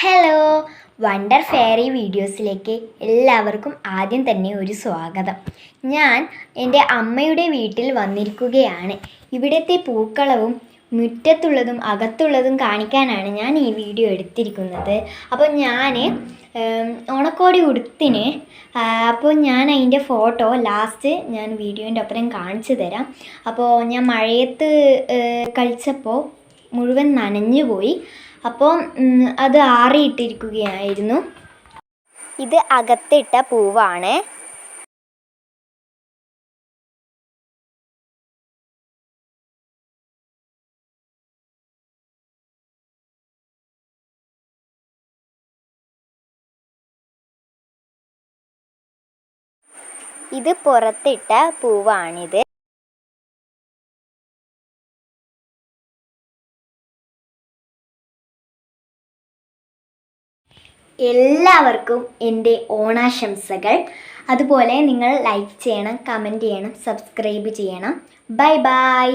Hello wonder fairy വീഡിയോസിലേക്ക് എല്ലാവർക്കും ആദ്യം തന്നെ ഒരു സ്വാഗതം. ഞാൻ എന്റെ അമ്മയുടെ വീട്ടിൽ വന്നിരിക്കുകയാണ്. ഇവിടുത്തെ പൂക്കളവും മുറ്റത്തുള്ളതും അകത്തുള്ളതും കാണിക്കാനാണ് ഞാൻ ഈ വീഡിയോ എടുത്തിരിക്കുന്നത്. അപ്പോൾ ഞാൻ ഓണക്കോടി ഉടുത്തിന് അപ്പോൾ ഞാൻ അതിന്റെ ഫോട്ടോ ലാസ്റ്റ് ഞാൻ വീഡിയോന്റെ ഒപ്പം കാണിച്ചു തരാം. അപ്പോൾ ഞാൻ മഴയത്ത് കളിച്ചപ്പോൾ മുഴുവൻ നനഞ്ഞു പോയി. അപ്പോൾ അത് ആറിയിട്ടിരിക്കുകയായിരുന്നു. ഇത് അകത്തിട്ട പൂവാണ്. ഇത് പുറത്തിട്ട പൂവാണിത്. എല്ലാവർക്കും എന്റെ ഓണാശംസകൾ. അതുപോലെ നിങ്ങൾ ലൈക്ക് ചെയ്യണം കമന്റ് ചെയ്യണം സബ്സ്ക്രൈബ് ചെയ്യണം. Bye bye